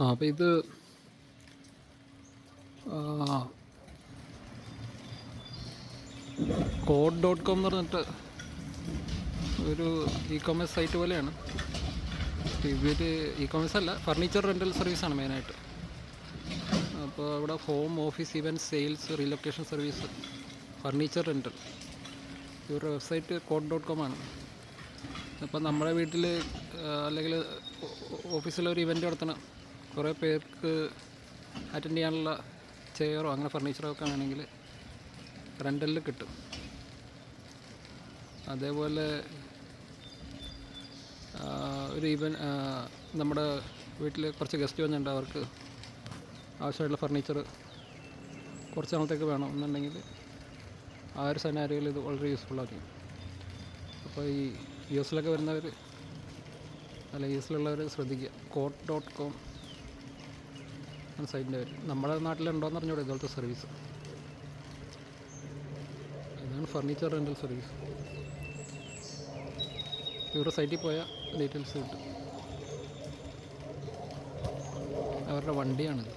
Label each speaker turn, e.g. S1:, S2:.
S1: ആ അപ്പോൾ ഇത് കോഡ് ഡോട്ട് കോം എന്ന് പറഞ്ഞിട്ട് ഒരു ഇ കോമേഴ്സ് സൈറ്റ് പോലെയാണ്. ഇവർ ഇ കോമേഴ്സ് അല്ല ഫർണിച്ചർ റെന്റൽ സർവീസാണ് മെയിനായിട്ട് അപ്പോൾ അവിടെ home office event sales relocation service furniture rental ഇവരുടെ വെബ്സൈറ്റ് കോഡ് ഡോട്ട് കോം ആണ്. അപ്പോൾ നമ്മുടെ വീട്ടിൽ അല്ലെങ്കിൽ ഓഫീസിലൊരു ഒരു ഇവന്റ് നടത്തണം. കുറേ പേർക്ക് അറ്റൻഡ് ചെയ്യാനുള്ള ചെയറോ അങ്ങനെ ഫർണിച്ചറോ ഒക്കെ ആണെങ്കിൽ റെന്റലിൽ കിട്ടും. അതേപോലെ ഒരു ഈവൻ നമ്മുടെ വീട്ടിൽ കുറച്ച് ഗസ്റ്റ് വന്നിട്ടുണ്ട് അവർക്ക് ആവശ്യമായിട്ടുള്ള ഫർണിച്ചർ കുറച്ച് നാളത്തേക്ക് വേണം എന്നുണ്ടെങ്കിൽ ആ ഒരു സെനാരിയോയിൽ ഇത് വളരെ യൂസ്ഫുൾ ആയിരിക്കും. അപ്പോൾ ഈ യു എസിലൊക്കെ വരുന്നവർ അല്ല യു എസിലുള്ളവർ ശ്രദ്ധിക്കുക. കോട്ട് ഡോട്ട് കോം സൈറ്റിന്റെ പേര് നമ്മുടെ നാട്ടിലുണ്ടോയെന്ന് അറിഞ്ഞൂടെ ഇതുപോലത്തെ സർവീസ് ഇതാണ് ഫർണിച്ചർ റെന്റൽ സർവീസ് ഇവരുടെ സൈറ്റിൽ പോയ ഡീറ്റെയിൽസ് കിട്ടും അവരുടെ വണ്ടിയാണിത്.